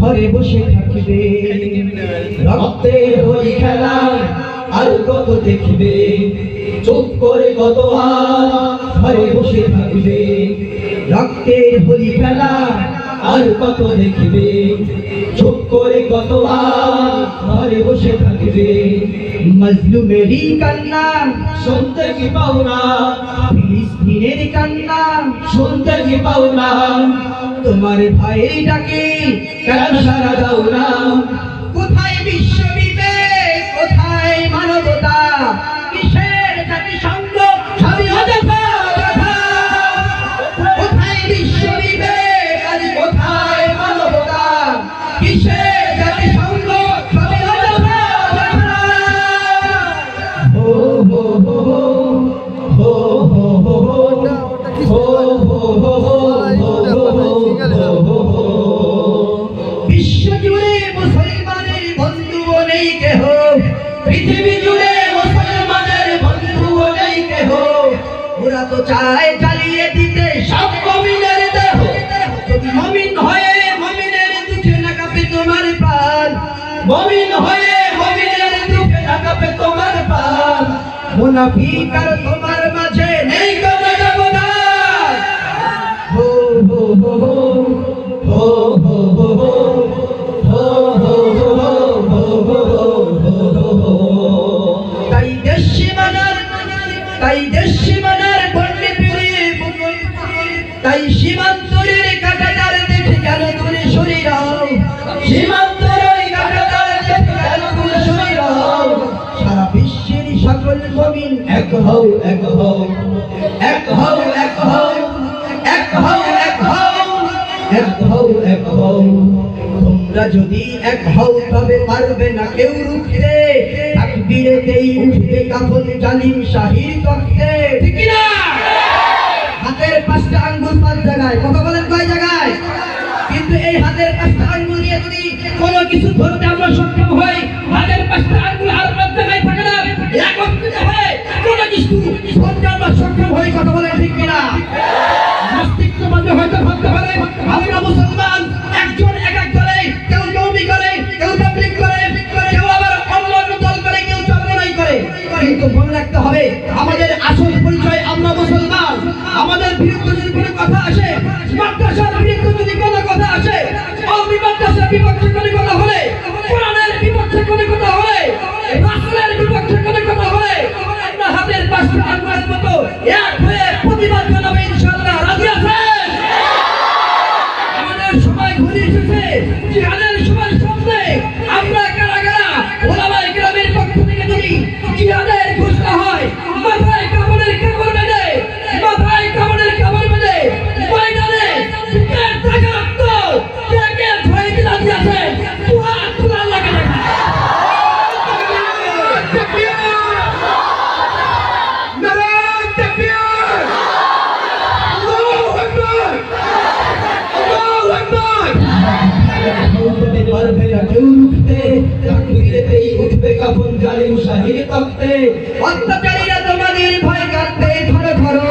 ঘরে বসে থাকবে। রক্তে হরি খেলা, আর কত দেখবে? চুপ করে কত আর ঘরে বসে থাকবে। রক্তে হরি খেলা, আর কত দেখবে? চুপ করে কত আর বসে থাকবে মজলুমেরই কান্না শুনতে পাও না ফিলিস্তিনের কান্না শুনতে পাও না তোমার ভাইয়ের ডাকে কেন সারা দাও না কোথায় বিশ্ব বিবেক কোথায় মানবতা কিসের জাতিসংঘ সবই অযথা কোথায় কোথায় মানবতা কিসের পৃথিবী জুড়ে মুসলমানের বন্ধু নেই কেহ। ওরা তো চায় চালিয়ে দিতে সব মমিনের দেহ। যদি মমিন হয়ে মমিনের দুঃখে না কাঁপে তোমার প্রাণ। মমিন হয়ে মমিনের দুঃখে না কাঁপে তোমার প্রাণ। মুনাফিক আর তোমার সকল মমিন এক হও এক হও, এক এক হও, এক এক হও, এক তোমরা যদি এক হও তবে পারবে না কেউ রুখতে। তাকবীরেতেই উঠবে কাফন জালিম শাহির তখতে কিছু ধরতে আমরা সক্ষম হই। তাদের পাঁচটা আর উঠবে কাফন জালিম শাহির তখতে অত্যাচারীরা তোমাদের ভয় কাঁদবে ধরো ধরো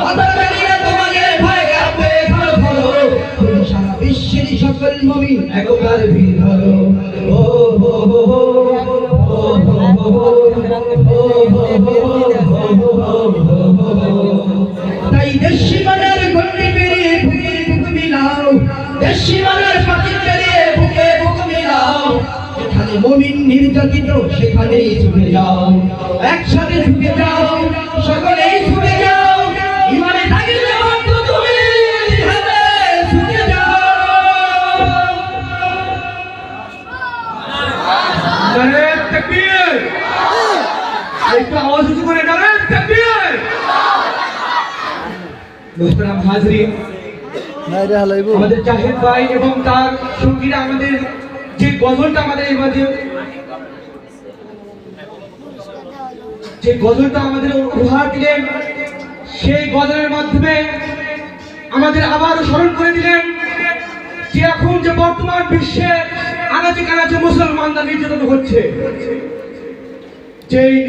অত্যাচারীরা তোমাদের ভয় কাঁদবে ধরো ধরো সারা বিশ্বের সকল মুমিন একবার ভিড় ও হো হো হো তাই দেশি মানের গন্ডি পেরিয়ে বুক মিলাও দেশি মমিন নির্যাতিত সেখানেই ছুটে যাও। একসাথে ছুটে যাও সকলেই ছুটে যাও। ইমানে থাকিলে মাত্র তুমি জিহাদে ছুটে যাও। নারায়ণ তাকবীর। একটু আওয়াজ উঁচু করে নারায়ণ তাকবীর। মোহতারাম হাজরিন আমাদের জাহিদ ভাই এবং তার সঙ্গীরা আমাদের যে গজলটা আমাদের এবারে যে গজলটা আমাদের উপহার দিলেন। সেই গজলের মাধ্যমে আমাদের আবার স্মরণ করে দিলেন যে এখন যে বর্তমান বিশ্বে আনাচে কানাচে মুসলমানরা নির্যাতন হচ্ছে। যে